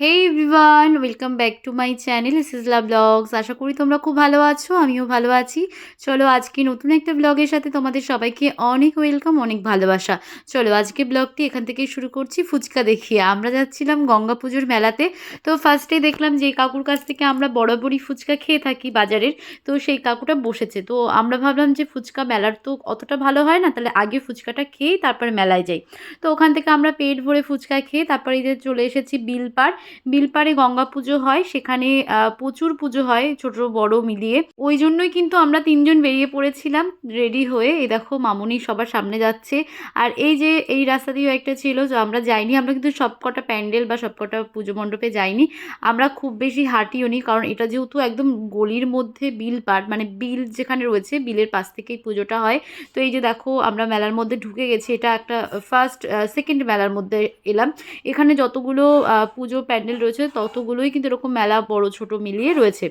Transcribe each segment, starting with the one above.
Hey everyone welcome back to my channel Sizzla blogs আশা করি তোমরা খুব ভালো আছো, আমিও ভালো আছি। চলো আজকে নতুন একটা ব্লগের সাথে তোমাদের সবাইকে অনেক ওয়েলকাম অনেক ভালোবাসা। চলো আজকে ব্লগটি এখান থেকেই শুরু করছি, ফুচকা দেখিয়ে। আমরা যাচ্ছিলাম গঙ্গা পুজোর মেলাতে। তো ফার্স্টে দেখলাম যে কাকুর কাছ থেকে আমরা বরাবরই ফুচকা খেয়ে থাকি বাজারের। তো সেই কাকুটা বসেছে। তো আমরা ভাবলাম যে ফুচকা মেলার তো অতটা ভালো হয় না, তাহলে আগে ফুচকাটা খেয়েই তারপর মেলায় যাই। তো ওখান থেকে আমরা পেট ভরে ফুচকা খেয়ে তারপরে যে চলে এসেছি বিলপাড় বিলপাড়ে গঙ্গা পুজো হয়, সেখানে প্রচুর পুজো হয় ছোট, বড় মিলিয়ে। ওই জন্যই কিন্তু আমরা তিনজন বেরিয়ে পড়েছিলাম, রেডি হয়ে। এই দেখো, মামুনি সবার সামনে যাচ্ছে। আর এই যে, এই রাস্তা দিয়েও একটা ছিল যে, আমরা যাইনি। আমরা কিন্তু সবকটা প্যান্ডেল বা সবকটা পুজো মণ্ডপে যাইনি। আমরা খুব বেশি হাঁটিও নি, কারণ এটা যেহেতু একদম গলির মধ্যে বিল পাট মানে বিল যেখানে রয়েছে, বিলের পাশ থেকেই পুজোটা হয়। তো এই যে দেখো, আমরা মেলার মধ্যে ঢুকে গেছি। এটা একটা ফার্স্ট সেকেন্ড মেলার মধ্যে এলাম। এখানে যতগুলো পুজো প্যান্ডেল রয়েছে ততগুলোই কিন্তু এরকম মেলা বড় ছোট মিলিয়ে রয়েছে।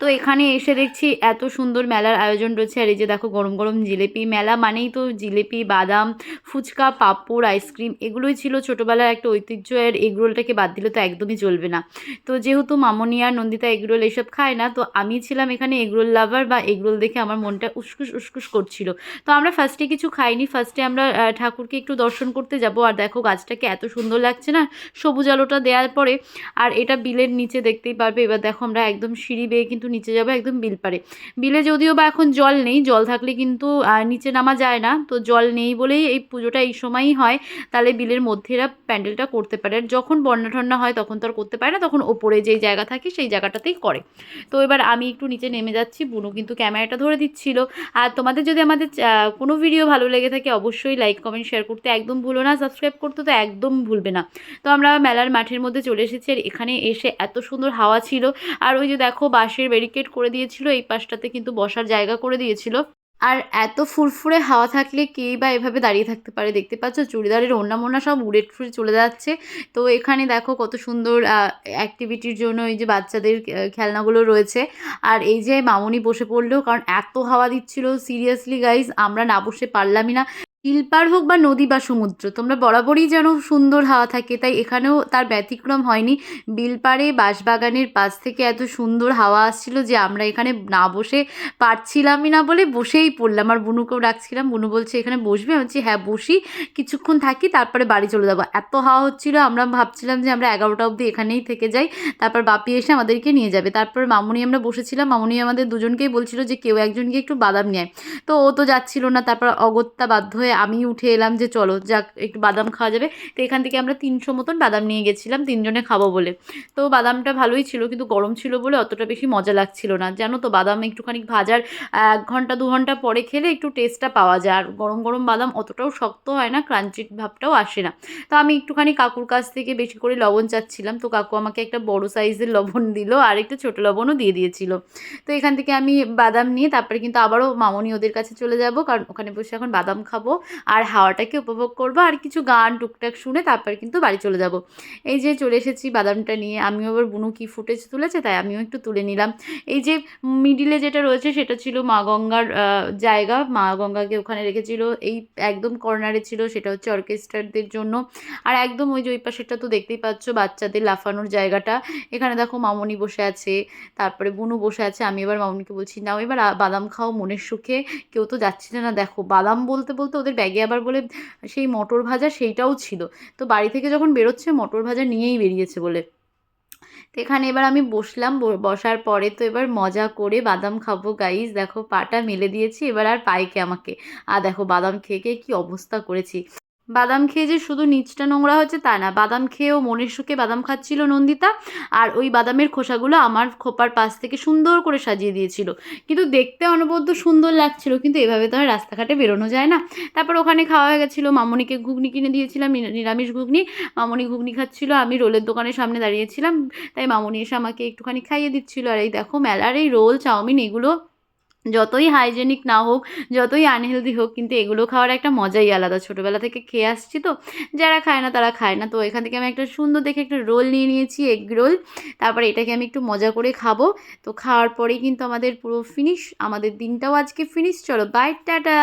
তো এখানে এসে দেখছি এত সুন্দর মেলার আয়োজন রয়েছে। আর এই যে দেখো, গরম গরম জিলেপি মেলা মানেই তো জিলেপি, বাদাম, ফুচকা, পাঁপড়, আইসক্রিম এগুলোই ছিল ছোটোবেলার একটা ঐতিহ্য। আর এগরোলটাকে বাদ দিলে তো একদমই চলবে না। তো যেহেতু মামনি আর নন্দিতা এগরোল এসব খায় না, তো আমি ছিলাম এখানে এগরোল লাভার বা এগরোল দেখে আমার মনটা উসকুস উসকুস করছিল। তো আমরা ফার্স্টে কিছু খাইনি, ফার্স্টে আমরা ঠাকুরকে একটু দর্শন করতে যাব। আর দেখো, গাছটাকে এত সুন্দর লাগছে না, সবুজ আলোটা দেওয়ার পরে। আর এটা বিলের নিচে দেখতেই পারবে। এবার দেখো, আমরা একদম সিঁড়ি বেয়ে কিন্তু নিচে যাব একদম বিল পারে বিলে যদিও বা এখন জল নেই, জল থাকলে কিন্তু নিচে নামা যায় না। তো জল নেই বলেই এই পুজোটা এই সময়ই হয়। তাহলে বিলের মধ্যে এরা প্যান্ডেলটা করতে পারে। আর যখন বন্যা ঠন্যা হয় তখন তো আর করতে পারে না, তখন ওপরে যেই জায়গা থাকে সেই জায়গাটাতেই করে। তো এবার আমি একটু নিচে নেমে যাচ্ছি, বুনু কিন্তু ক্যামেরাটা ধরে দিচ্ছিল। আর তোমাদের যদি আমাদের কোনো ভিডিও ভালো লেগে থাকে অবশ্যই লাইক, কমেন্ট, শেয়ার করতে একদম ভুলো না। সাবস্ক্রাইব করতে তো একদম ভুলবে না। তো আমরা মেলার মাঠের মধ্যে চলে এসেছি। আর এখানে এসে এত সুন্দর হাওয়া ছিল। আর ওই যে দেখো বাঁশের ব্যারিকেড করে দিয়েছিল, এই পাশটাতে কিন্তু বসার জায়গা করে দিয়েছিল। আর এত ফুরফুরে হাওয়া থাকলে কেই বা এভাবে দাঁড়িয়ে থাকতে পারে? দেখতে পাচ্ছ, চুড়িদারের ওড়না মোনা সব উড়ে টুড়ে চলে যাচ্ছে। তো এখানে দেখো কত সুন্দর অ্যাক্টিভিটির জন্য এই যে বাচ্চাদের খেলনাগুলো রয়েছে। আর এই যে মামুনি বসে পড়ল, কারণ এত হাওয়া দিচ্ছিল। সিরিয়াসলি গাইজ আমরা না বসে পারলামই না। বিলপার হোক বা নদী বা সমুদ্র, তোমরা বরাবরই যেন সুন্দর হাওয়া থাকে, তাই এখানেও তার ব্যতিক্রম হয়নি। বিলপাড়ে বাঁশবাগানের পাশ থেকে এত সুন্দর হাওয়া আসছিল যে আমরা এখানে না বসে পারছিলামই না বলে বসেই পড়লাম। আর বুনুকেও ডাকছিলাম, বুনু বলছে, এখানে বসবি? আমি বলছি হ্যাঁ বসি। কিছুক্ষণ থাকি, তারপরে বাড়ি চলে যাব। এত হাওয়া হচ্ছিল, আমরা ভাবছিলাম যে আমরা এগারোটা অবধি এখানেই থেকে যাই। তারপর বাপি এসে আমাদেরকে নিয়ে যাবে। তারপর মামুনি আমরা বসেছিলাম। মামুনি আমাদের দুজনকেই বলছিল যে কেউ একজনকে একটু বাদাম নেয় তো ও তো যাচ্ছিল না। তারপর অগত্যা বাধ্য হয়ে আমি উঠে এলাম যে চলো, যাক, একটু বাদাম খাওয়া যাবে। তো এখান থেকে আমরা তিনশো মতন বাদাম নিয়ে গেছিলাম, তিনজনে খাব বলে। তো বাদামটা ভালোই ছিল, কিন্তু গরম ছিল বলে অতটা বেশি মজা লাগছিল না। জানো তো, বাদাম একটুখানি ভাজার, এক ঘণ্টা, দু ঘণ্টা পরে খেলে একটু টেস্টটা পাওয়া যায়। আর গরম গরম বাদাম অতটাও শক্ত হয় না ক্রাঞ্চি ভাবটাও আসে না। তো আমি একটুখানি কাকুর কাছ থেকে বেশি করে লবণ চাচ্ছিলাম। তো কাকু আমাকে একটা বড় সাইজের লবণ দিল আর একটা ছোটো লবণও দিয়ে দিয়েছিল। তো এখান থেকে আমি বাদাম নিয়ে তারপরে কিন্তু আবারও মামনি ওদের কাছে চলে যাব, কারণ ওখানে বসে এখন বাদাম খাব। আর হাওয়াটাকে উপভোগ করব। আর কিছু গান টুকটাক শুনে তারপর কিন্তু বাড়ি চলে যাব। এই যে চলে এসেছি বাদামটা নিয়ে। আমিও আবার বুনু কি ফুটেজ তুলেছে তাই আমিও একটু তুলে নিলাম। এই যে মিডিলে যেটা রয়েছে সেটা ছিল মা গঙ্গার জায়গা। মা গঙ্গাকে ওখানে রেখেছিল। এই একদম কর্নারে ছিল সেটা হচ্ছে অর্কেস্ট্রারদের জন্য। আর একদম ওই যে ওই পাশেরটা তো দেখতেই পাচ্ছ বাচ্চাদের লাফানোর জায়গাটা। এখানে দেখো মামনি বসে আছে, তারপরে বুনু বসে আছে। আমি এবার মামনিকে বলছি, নাও এবার বাদাম খাও মনের সুখে। কেউ তো যাচ্ছিল না। দেখো বাদাম বলতে বলতে ওদের ব্যাগে আবার বলে সেই মটর ভাজা সেইটাও ছিল। তো বাড়ি থেকে যখন বেরোচ্ছে মটর ভাজা নিয়েই বেরিয়েছে বলে। তো এখানে এবার আমি বসলাম বসার পরে তো এবার মজা করে বাদাম খাব গাইজ দেখো পাটা মেলে দিয়েছি, এবার আর পাইকে আমাকে। আর দেখো বাদাম খেয়ে খেয়ে কী অবস্থা করেছি। বাদাম খেয়ে যে শুধু নিচটা নোংরা হচ্ছে তা না? বাদাম খেয়েও মনের সুখে বাদাম খাচ্ছিল নন্দিতা আর ওই বাদামের খোসাগুলো আমার খোপার পাশ থেকে সুন্দর করে সাজিয়ে দিয়েছিল। কিন্তু দেখতে অনবদ্য সুন্দর লাগছিল, কিন্তু এভাবে তো আর রাস্তাঘাটে বেরোনো যায় না। তারপর ওখানে খাওয়া হয়ে গেছিল, মামনিকে ঘুগনি কিনে দিয়েছিলাম নিরামিষ ঘুগনি। মামনি ঘুগনি খাচ্ছিল, আমি রোলের দোকানের সামনে দাঁড়িয়েছিলাম, তাই মামনি এসে আমাকে একটুখানি খাইয়ে দিচ্ছিল। আর এই দেখো মেলার এই রোল, চাউমিন এগুলো যতই হাইজেনিক না হোক, যতই আনহেলদি হোক, কিন্তু এগুলো খাওয়ার একটা মজাই আলাদা। ছোটোবেলা থেকে খেয়ে আসছি তো, যারা খায় না তারা খায় না। তো এখান থেকে আমি একটা সুন্দর দেখে একটা রোল নিয়ে নিয়েছি এগ রোল তারপরে এটাকে আমি একটু মজা করে খাব। তো খাওয়ার পরেই কিন্তু আমাদের পুরো ফিনিশ আমাদের দিনটাও আজকে ফিনিশ চলো বাই টাটা!